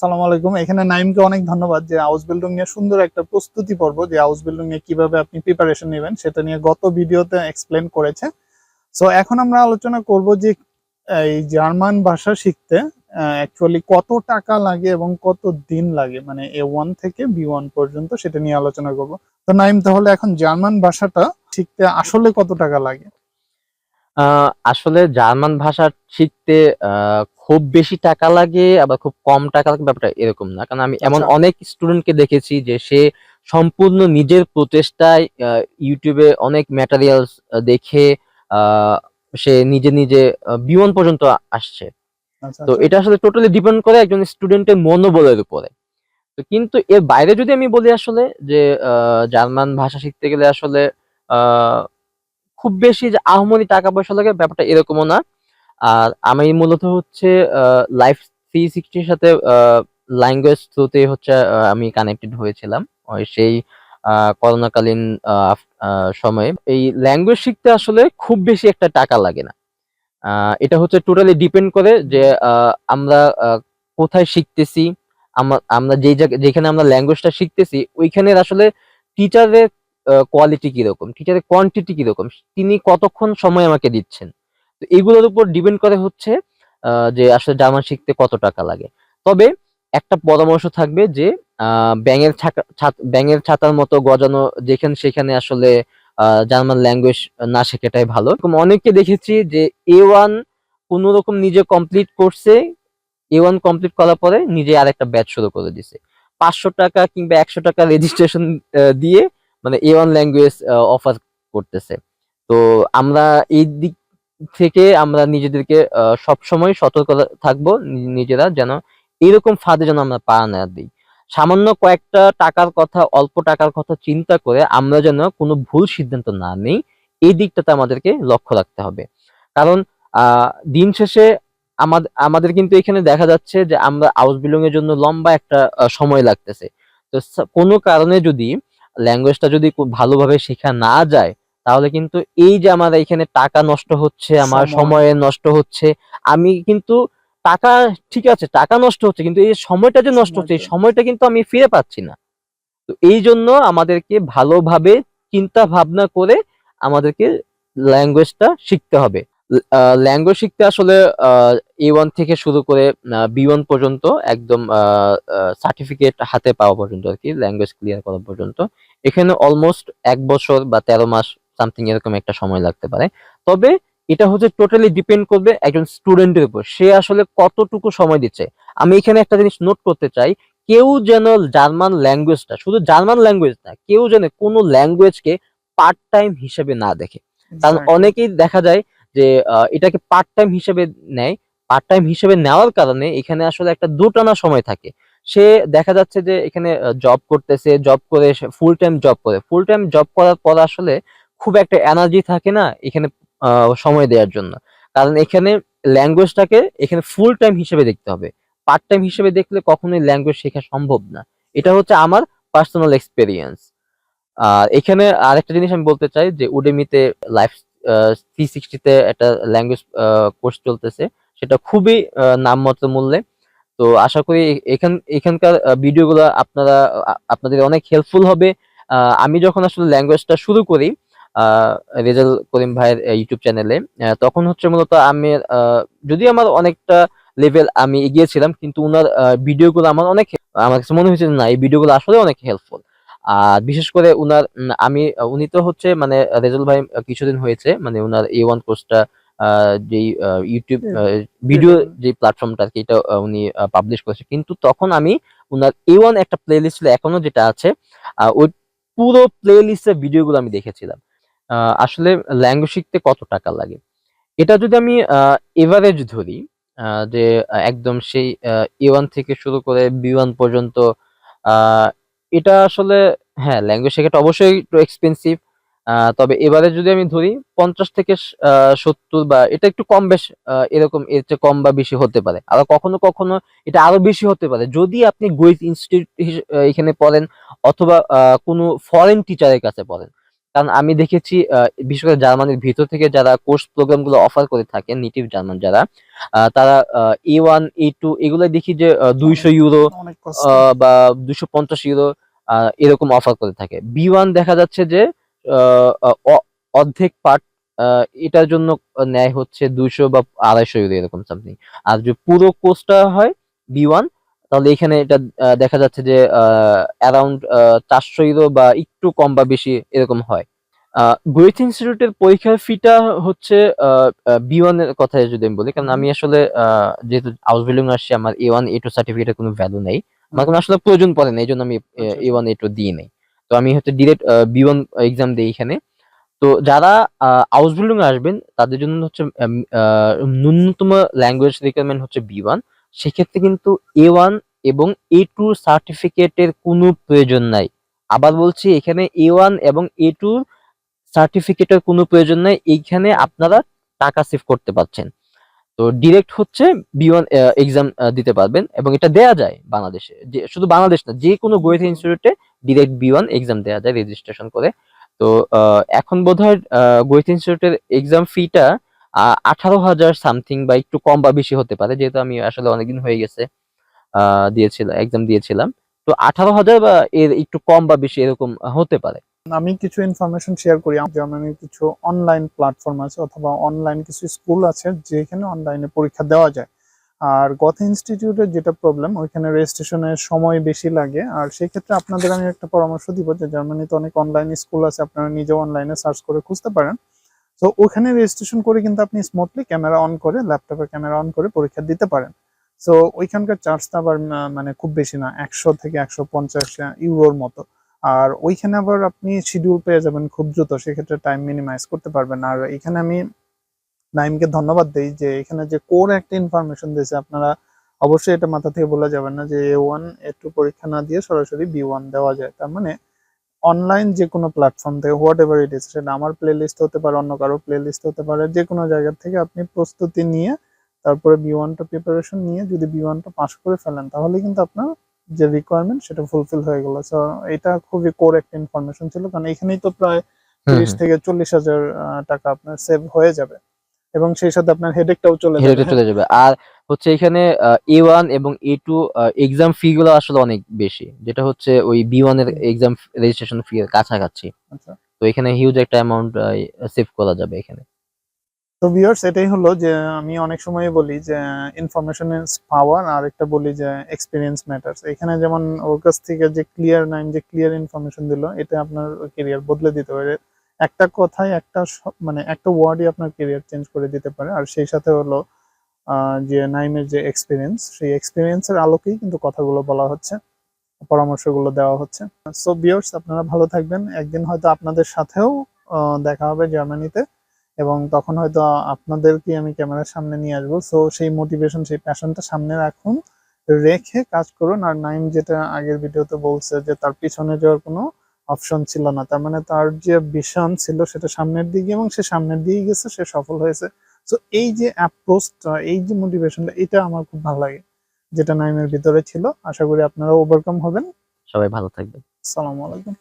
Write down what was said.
সালাম আলাইকুম। এখানে নাইমকে অনেক ধন্যবাদ যে হাউস বিল্ডিং নিয়ে সুন্দর একটা প্রস্তুতি পর্ব, যে হাউস বিল্ডিং নিয়ে কীভাবে আপনি প্রিপারেশন নেবেন, সেটা নিয়ে গত ভিডিওতে এক্সপ্লেন করেছে। সো এখন আমরা আলোচনা করব যে, এই জার্মান ভাষা শিখতে অ্যাকচুয়ালি কত টাকা লাগে এবং কত দিন লাগে মানে এ ওয়ান থেকে বি ওয়ান পর্যন্ত সেটা নিয়ে আলোচনা করব। তো নাইম, তাহলে এখন জার্মান ভাষাটা শিখতে আসলে কত টাকা লাগে? আসলে জার্মান ভাষা শিখতে খুব বেশি টাকা লাগে আবার খুব কম টাকা লাগে ব্যাপারটা এরকম না। কারণ আমি এমন আচ্ছা। অনেক স্টুডেন্টকে দেখেছি যে সে সম্পূর্ণ নিজের প্রচেষ্টায় ইউটিউবে অনেক ম্যাটেরিয়ালস দেখে আহ, সে নিজে নিজে বিমান পর্যন্ত আসছে। আচ্ছা তো এটা আসলে টোটালি ডিপেন্ড করে একজন স্টুডেন্টের মনোবলের উপরে। তো কিন্তু এর বাইরে যদি আমি বলি আসলে যে আহ, জার্মান ভাষা শিখতে গেলে আসলে আহ, খুব বেশি যে আহমনি টাকা পয়সা লাগে ব্যাপারটা এরকমও না। আর আমি মূলত হচ্ছে লাইফ থ্রি সিক্সটির সাথে ল্যাঙ্গুয়েজ থ্রুতে হচ্ছে আমি কানেক্টেড হয়েছিলাম। সেই করোনাকালীন সময়ে। এই ল্যাঙ্গুয়েজ শিখতে আসলে খুব বেশি একটা টাকা লাগে না। এটা হচ্ছে টোটালি ডিপেন্ড করে যে আমরা কোথায় শিখতেছি আমরা যেই যেখানে আমরা ল্যাঙ্গুয়েজটা শিখতেছি, ওইখানের আসলে টিচারের কোয়ালিটি কীরকম টিচারের কোয়ান্টিটি কীরকম, তিনি কতক্ষণ সময় আমাকে দিচ্ছেন? তো এগুলোর উপর ডিপেন্ড করে হচ্ছে যে আসলে জার্মান শিখতে কত টাকা লাগে। তবে একটা পরামর্শ থাকবে যে ব্যাঙের ব্যাঙের ছাতার মতো গজানো যেখানে সেখানে আসলে জার্মান ল্যাঙ্গুয়েজ না শেখাটাই ভালো। অনেককে দেখেছি যে এ ওয়ান কোন রকম নিজে কমপ্লিট করছে এ ওয়ান কমপ্লিট করার পরে নিজে আরেকটা ব্যাচ শুরু করে দিছে। পাঁচশো টাকা কিংবা একশো টাকা রেজিস্ট্রেশন দিয়ে মানে এ ওয়ান ল্যাঙ্গুয়েজ অফার করতেছে। তো আমরা এই দিক থেকে আমরা নিজেদেরকে সব সময় সতর্ক থাকব নিজেরা যেন এরকম ফাঁদে যেন আমরা পা না দিই। সামান্য কয়েকটা টাকার কথা, অল্প টাকার কথা চিন্তা করে আমরা যেন কোনো ভুল সিদ্ধান্ত না নেই, এই দিকটাতে আমাদেরকে লক্ষ্য রাখতে হবে। কারণ দিন শেষে আমাদের আমাদের কিন্তু এখানে দেখা যাচ্ছে যে আমরা আউস বিল্ডিং এর জন্য লম্বা একটা সময় লাগতেছে। তো কোনো কারণে যদি ল্যাঙ্গুয়েজটা যদি ভালোভাবে শেখা না যায় তাহলে কিন্তু এই যে আমার এখানে টাকা নষ্ট হচ্ছে আমার সময়। সময় নষ্ট হচ্ছে আমি কিন্তু টাকা ঠিক আছে টাকা নষ্ট হচ্ছে কিন্তু এই সময়টা যে নষ্ট হচ্ছে এই সময়টা। সময়টা কিন্তু আমি ফিরে পাচ্ছি না তো এই জন্য আমাদেরকে ভালোভাবে চিন্তা ভাবনা করে আমাদেরকে ল্যাঙ্গুয়েজটা শিখতে হবে ল্যাঙ্গুয়েজ শিখতে আসলে এ ওয়ান থেকে শুরু করে বি ওয়ান পর্যন্ত একদম সার্টিফিকেট হাতে পাওয়া পর্যন্ত আর কি ল্যাঙ্গুয়েজ ক্লিয়ার করা পর্যন্ত এখানে অলমোস্ট এক বছর বা তেরো মাস সামথিং এরকম একটা সময় লাগতে পারে। তবে এটা হচ্ছে টোটালি ডিপেন্ড করবে একজন স্টুডেন্টের উপর। সে আসলে কতটুকু সময় দিচ্ছে। আমি এখানে একটা জিনিস নোট করতে চাই কেউ যেন জার্মান ল্যাঙ্গুয়েজটা শুধু জার্মান ল্যাঙ্গুয়েজ না কেউ যেন কোনো ল্যাঙ্গুয়েজকে পার্ট টাইম হিসেবে না দেখে। কারণ অনেকেই দেখা যায় যে এটাকে পার্ট টাইম হিসেবে নেয়। পার্ট টাইম হিসেবে নেওয়ার কারণে এখানে আসলে একটা দুটানা সময় থাকে। সে দেখা যাচ্ছে যে এখানে জব করতেছে জব করে ফুল টাইম জব করে। ফুল টাইম জব করার পর আসলে খুব একটা এনার্জি থাকে না এখানে সময় দেওয়ার জন্য। কারণ এখানে ল্যাঙ্গুয়েজটাকে এখানে ফুল টাইম হিসেবে দেখতে হবে। পার্ট টাইম হিসেবে দেখলে কখনোই ল্যাঙ্গুয়েজ শেখা সম্ভব না। এটা হচ্ছে আমার পার্সোনাল এক্সপেরিয়েন্স আর এখানে আরেকটা জিনিস আমি বলতে চাই যে উডেমিতে লাইফ থ্রি সিক্সটিতে একটা ল্যাঙ্গুয়েজ কোর্স চলতেছে। সেটা খুবই নামমাত্র মূল্যে। তো আশা করি এখান, এখানকার ভিডিওগুলো আপনারা আপনাদের অনেক হেল্পফুল হবে। আমি যখন আসলে ল্যাঙ্গুয়েজটা শুরু করি রেজাল করিম ভাইয়ের ইউটিউব চ্যানেলে তখন হচ্ছে মূলত আমি যদি আমার অনেকটা লেভেল আমি এগিয়েছিলাম কিন্তু উনার ভিডিওগুলো আমার অনেক আমার কাছে মনে হয়েছে না এই ভিডিওগুলো আসলে অনেক হেল্পফুল আর বিশেষ করে উনার আমি উনি তো হচ্ছে মানে রেজাল ভাই কিছুদিন হয়েছে মানে উনার এ ওয়ান কোর্সটা আহ, ইউটিউব ভিডিও যে প্ল্যাটফর্মটা আর কি এটা উনি পাবলিশ করেছে। কিন্তু তখন আমি উনার এ ওয়ান একটা প্লে লিস্ট এখনও যেটা আছে আহ, ওই পুরো প্লে লিস্টের ভিডিওগুলো আমি দেখেছিলাম। আসলে ল্যাঙ্গুয়েজ শিখতে কত টাকা লাগে? এটা যদি আমি এভারেজ ধরি যে একদম সেই এ ওয়ান থেকে শুরু করে বি ওয়ান পর্যন্ত এটা আসলে হ্যাঁ ল্যাঙ্গুয়েজ শেখাটা অবশ্যই একটু এক্সপেন্সিভ তবে এবারে যদি আমি ধরি, পঞ্চাশ থেকে সত্তর বা এটা একটু কম বেশ এরকম, এর চেয়ে কম বা বেশি হতে পারে। আর কখনো কখনো এটা আরও বেশি হতে পারে। যদি আপনি গুইজ ইনস্টিটিউট এখানে পড়েন অথবা কোনো ফরেন টিচারের কাছে পড়েন কারণ আমি দেখেছি বিশেষ করে জার্মানির ভিতর থেকে যারা কোর্স প্রোগ্রামগুলো অফার করে থাকে নেটিভ জার্মান যারা তারা এ ওয়ান এ টু এগুলো দেখি যে দুইশো ইউরো বা দুইশো পঞ্চাশ ইউরো এরকম অফার করে থাকে। বি ওয়ান দেখা যাচ্ছে যে অর্ধেক পার্ট এটার জন্য নেয় হচ্ছে দুইশো বা আড়াইশো ইউরো এরকম সামথিং আর যে পুরো কোর্সটা হয় বি ওয়ান তাহলে এখানে এটা দেখা যাচ্ছে যে অ্যারাউন্ড চারশো ইউরো বা একটু কম বা বেশি এরকম হয়। গোয়েথ ইনস্টিটিউটের পরীক্ষার ফিটা হচ্ছে বি ওয়ানের কথা যদি আমি বলি কারণ আমি আসলে যেহেতু হাউস বিল্ডিং আসছি আমার এ ওয়ান এ টু সার্টিফিকেটের কোনো ভ্যালু নেই। আমার কোনো আসলে প্রয়োজন পড়ে না এই জন্য আমি এ ওয়ান এ টু দিয়ে নেই। তো আমি হচ্ছে ডিরেক্ট বি ওয়ান এক্সাম দিই এখানে। তো যারা হাউস বিল্ডিং আসবেন তাদের জন্য হচ্ছে ন্যূনতম ল্যাঙ্গুয়েজ রিকোয়ারমেন্ট হচ্ছে বি ওয়ান সেক্ষেত্রে কিন্তু এ ওয়ান এবং এ টু সার্টিফিকেটের কোনো প্রয়োজন নাই। আবার বলছি, এখানে এ ওয়ান এবং এ টু সার্টিফিকেটের কোনো প্রয়োজন নাই, এইখানে আপনারা টাকা সেভ করতে পারছেন। তো ডিরেক্ট হচ্ছে বি ওয়ান এক্সাম দিতে পারবেন এবং এটা দেয়া যায় বাংলাদেশে। যে, শুধু বাংলাদেশ না, যে কোনো গোয়েথ ইনস্টিটিউটে ডিরেক্ট বি ওয়ান এক্সাম দেওয়া যায় রেজিস্ট্রেশন করে। তো এখন বোধ হয় গোয়েথ ইনস্টিটিউটের এক্সাম ফিটা আঠারো হাজার সামথিং বা একটু কম বা বেশি হতে পারে, যেহেতু আমি আসলে অনেকদিন হয়ে গেছে দিয়েছিলাম এক্সাম দিয়েছিলাম। তো আঠারো হাজার বা এর একটু কম বা বেশি এরকম হতে পারে। আমি কিছু ইনফরমেশন শেয়ার করি জার্মানির কিছু অনলাইন প্ল্যাটফর্ম আছে অথবা অনলাইন কিছু স্কুল আছে, যেখানে অনলাইনে পরীক্ষা দেওয়া যায়। আর গত ইনস্টিটিউটের যেটা প্রবলেম ওইখানে রেজিস্ট্রেশনের সময় বেশি লাগে। আর সেই ক্ষেত্রে আপনাদের আমি একটা পরামর্শ দিব যে জার্মানিতে অনেক অনলাইন স্কুল আছে, আপনারা নিজেও অনলাইনে সার্চ করে খুঁজতে পারেন। তো ওখানে রেজিস্ট্রেশন করে কিন্তু আপনি স্মুথলি ক্যামেরা অন করে ল্যাপটপে ক্যামেরা অন করে পরীক্ষা দিতে পারেন। সো ওইখানকার চার্জটা আবার মানে খুব বেশি না, একশো থেকে একশো পঞ্চাশ ইউরোর মতো। আর ওইখানে আবার আপনি শিডিউল পেয়ে যাবেন খুব দ্রুত, সেক্ষেত্রে টাইম মিনিমাইজ করতে পারবেন। আর এখানে আমি নাইমকে ধন্যবাদ দিই যে, এখানে যে কোর একটা ইনফরমেশন দিয়েছে, আপনারা অবশ্যই এটা মাথা থেকে বলা যাবেন না যে এ ওয়ান এ টু পরীক্ষা না দিয়ে সরাসরি বি ওয়ান দেওয়া যায়। তার মানে অনলাইন যে কোনো প্ল্যাটফর্ম থেকে হোয়াট এভার ইট ইস সেটা আমার প্লে লিস্ট হতে পারে অন্য কারও প্লে লিস্ট হতে পারে যে কোনো জায়গা থেকে আপনি প্রস্তুতি নিয়ে তারপরে বি ওয়ানটা প্রিপারেশন নিয়ে যদি বি ওয়ানটা পাস করে ফেলেন তাহলে কিন্তু আপনার যে রিকোয়ারমেন্ট সেটা ফুলফিল হয়ে গেল। সো এটা খুবই কোর একটা ইনফরমেশন ছিল কারণ এখানেই তো প্রায় তিরিশ থেকে চল্লিশ হাজার টাকা আপনার সেভ হয়ে যাবে। এবং সেই সাথে আপনার হেডেকটাও চলে যাবে চলে যাবে। আর হচ্ছে এখানে এ ওয়ান এবং এ টু এক্সাম ফি গুলো আসলে অনেক বেশি। যেটা হচ্ছে ওই বি ওয়ানের এক্সাম রেজিস্ট্রেশন ফি এর কাছাকাছি। আচ্ছা। তো এখানে হিউজ একটা অ্যামাউন্ট সেভ করা যাবে এখানে। তো ভিউয়ার্স এটাই হলো যে আমি অনেক সময় বলি যে ইনফরমেশন ইজ পাওয়ার আর একটা বলি যে এক্সপিরিয়েন্স ম্যাটার্স এখানে যেমন ওর কাছ থেকে যে ক্লিয়ার নাইন যে ক্লিয়ার ইনফরমেশন দিল এটা আপনার কেরিয়ার বদলে দিতে পারে। একটা কথায় একটা মানে একটা ওয়ার্ডই আপনার কেরিয়ার চেঞ্জ করে দিতে পারে। আর সেই সাথে হলো যে নাইমের যে এক্সপিরিয়েন্স সেই এক্সপিরিয়েন্সের আলোকেই কিন্তু কথাগুলো বলা হচ্ছে, পরামর্শগুলো দেওয়া হচ্ছে। সো ভিউয়ার্স আপনারা ভালো থাকবেন। একদিন হয়তো আপনাদের সাথেও দেখা হবে জার্মানিতে, এবং তখন হয়তো আপনাদেরকে আমি ক্যামেরার সামনে নিয়ে আসব। সো সেই মোটিভেশন সেই প্যাশনটা সামনে রাখুন, রেখে কাজ করুন। আর নাইম যেটা আগের ভিডিওতে বলছে যে, তার পিছনে যাওয়ার কোনো অপশন ছিল না। তার মানে তার যে ভিশন ছিল সেটা সামনের দিকে এবং সে সামনের দিকে গেছে সে সফল হয়েছে। তো এই যে অ্যাপ্রোচটা এই যে মোটিভেশনটা এটা আমার খুব ভালো লাগে যেটা নাইমের ভিতরে ছিল। আশা করি আপনারা ওভারকাম হবেন। সবাই ভালো থাকবেন। আসসালামু আলাইকুম।